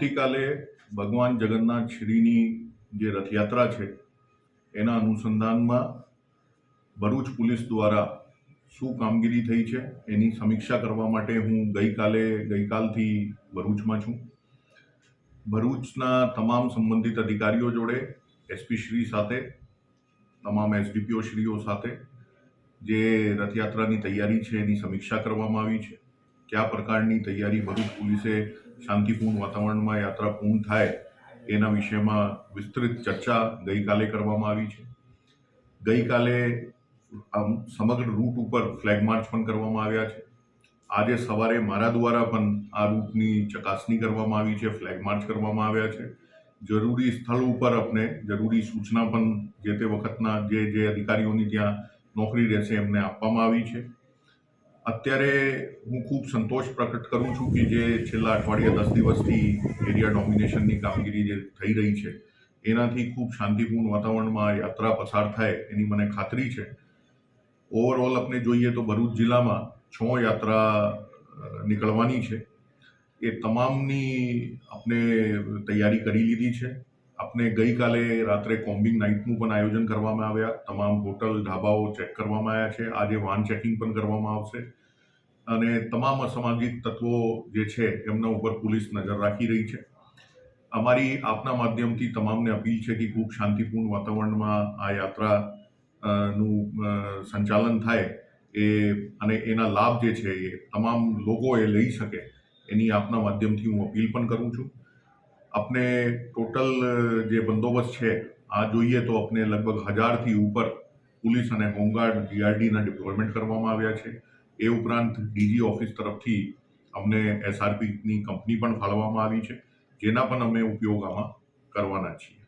આવતીકાલે ભગવાન જગન્નાથ શ્રીની જે રથયાત્રા છે, એના અનુસંધાનમાં ભરૂચ પોલીસ દ્વારા શું કામગીરી થઈ છે, એની સમીક્ષા કરવા માટે હું ગઈકાલે, ગઈકાલથી ભરૂચમાં છું. ભરૂચના તમામ સંબંધિત અધિકારીઓ જોડે, એસપી શ્રી સાથે, તમામ એસડીપીઓ શ્રીઓ સાથે જે રથયાત્રાની તૈયારી છે, એની સમીક્ષા કરવામાં આવી છે. કયા પ્રકારની તૈયારી ભરૂચ પોલીસે શાંતિપૂર્ણ વાતાવરણમાં યાત્રા પૂર્ણ થાય એના વિષયમાં વિસ્તૃત ચર્ચા ગઈકાલે કરવામાં આવી છે. ગઈકાલે, આમ, સમગ્ર રૂટ ઉપર ફ્લેગ માર્ચ પણ કરવામાં આવ્યા છે. આજે સવારે મારા દ્વારા પણ આ રૂટની ચકાસણી કરવામાં આવી છે, ફ્લેગ માર્ચ કરવામાં આવ્યા છે. જરૂરી સ્થળ ઉપર આપણે જરૂરી સૂચના પણ જે તે વખતના જે જે અધિકારીઓની ત્યાં નોકરી રહેશે એમને આપવામાં આવી છે. અત્યારે હું ખૂબ સંતોષ પ્રકટ કરું છું કે જે છેલ્લા અઠવાડિયા દસ દિવસથી એરિયા ડોમિનેશનની કામગીરી જે થઈ રહી છે, એનાથી ખૂબ શાંતિપૂર્ણ વાતાવરણમાં યાત્રા પસાર થાય એની મને ખાતરી છે. ઓવરઓલ આપણે જોઈએ તો ભરૂચ જિલ્લામાં છ યાત્રા નીકળવાની છે. એ તમામની આપણે તૈયારી કરી લીધી છે. આપણે ગઈકાલે રાત્રે કોમ્બિંગ નાઇટનું પણ આયોજન કરવામાં આવ્યા. તમામ હોટલ ઢાબાઓ ચેક કરવામાં આવ્યા છે. આજે વાન ચેકિંગ પણ કરવામાં આવશે. અને તમામ અસામાજિક તત્વો જે છે, એમના ઉપર પોલીસ નજર રાખી રહી છે. અમારી આપના માધ્યમથી તમામને અપીલ છે કે ખૂબ શાંતિપૂર્ણ વાતાવરણમાં આ યાત્રા નું સંચાલન થાય એ, અને એના લાભ જે છે એ તમામ લોકો એ લઈ શકે એની આપના માધ્યમથી હું અપીલ પણ કરું છું. આપણે ટોટલ જે બંદોબસ્ત છે આ જોઈએ તો આપણે લગભગ હજારથી ઉપર પોલીસ અને હોમગાર્ડ જીઆરડીના ડિપ્લોયમેન્ટ કરવામાં આવ્યા છે એ ઉપરાંત ડીજી ઓફિસ તરફથી અમને એસઆરપીની કંપની પણ ફાળવવામાં આવી છે જેના પણ અમે ઉપયોગ આમાં કરવાના છીએ